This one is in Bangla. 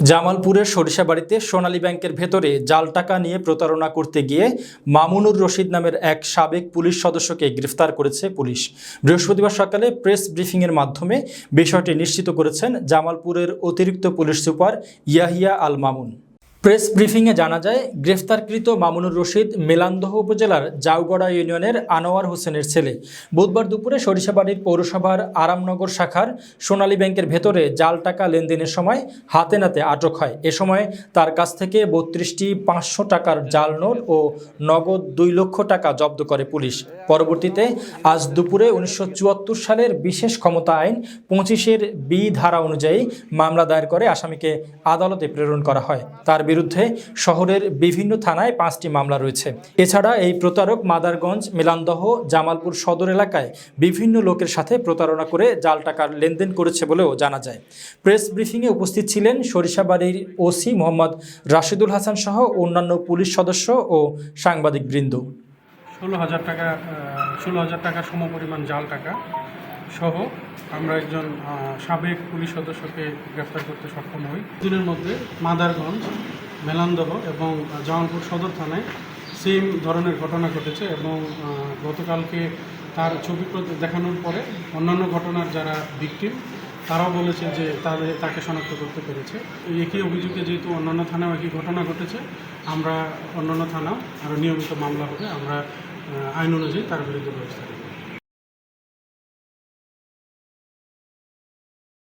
জামালপুরের সরিষা বাড়িতে সোনালী ব্যাংকের ভেতরে জাল টাকা নিয়ে প্রতারণা করতে গিয়ে মামুনুর রশিদ নামের এক সাবেক পুলিশ সদস্যকে গ্রেফতার করেছে পুলিশ। বৃহস্পতিবার সকালে প্রেস ব্রিফিংয়ের মাধ্যমে বিষয়টি নিশ্চিত করেছেন জামালপুরের অতিরিক্ত police super Yahya Al Mamun. Press ব্রিফিংয়ে জানা যায়, গ্রেফতারকৃত মামুনুর রশিদ মেলান্দহ উপজেলার জাউগড়া ইউনিয়নের আনোয়ার হোসেনের ছেলে। বুধবার দুপুরে সরিষাবাড়ির পৌরসভার আরামনগর শাখার সোনালী ব্যাংকের ভেতরে জাল টাকা লেনদেনের সময় হাতে নাতে আটক হয়। এ সময় তার কাছ থেকে বত্রিশটি পাঁচশো টাকার জাল নোট ও নগদ দুই লক্ষ টাকা জব্দ করে পুলিশ। পরবর্তীতে আজ দুপুরে উনিশশো চুয়াত্তর সালের বিশেষ ক্ষমতা আইন পঁচিশের বি ধারা অনুযায়ী মামলা দায়ের করে আসামিকে আদালতে প্রেরণ করা হয়। তার বিরুদ্ধে শহরের বিভিন্ন থানায় পাঁচটি মামলা রয়েছে। এছাড়া এই প্রতারক মাদারগঞ্জ, মেলান্দহ, জামালপুর সদর এলাকায় বিভিন্ন লোকের সাথে প্রতারণা করে জাল টাকার লেনদেন করেছে বলেও জানা যায়। প্রেস ব্রিফিংয়ে উপস্থিত ছিলেন সরিষাবাড়ির ওসি মোহাম্মদ রাশিদুল হাসান সহ অন্যান্য পুলিশ সদস্য ও সাংবাদিক বৃন্দ। ষোলো হাজার টাকা ষোলো হাজার টাকা সমপরিমাণ জাল টাকা সহ আমরা একজন সাবেক পুলিশ সদস্যকে গ্রেফতার করতে সক্ষম হই। দিনের মধ্যে মাদারগঞ্জ মেলান্দহ এবং জামালপুর সদর থানায় সেম ধরনের ঘটনা ঘটেছে এবং গতকালকে তার ছবি দেখানোর পরে অন্যান্য ঘটনার যারা ভিকটিম তারাও বলেছে যে তাদের, তাকে শনাক্ত করতে পেরেছে। একই অভিযোগে যেহেতু অন্যান্য থানাও একই ঘটনা ঘটেছে, আমরা অন্যান্য থানাও আরও নিয়মিত মামলা হবে, আমরা আইন অনুযায়ী তার বিরুদ্ধে ব্যবস্থা নেব।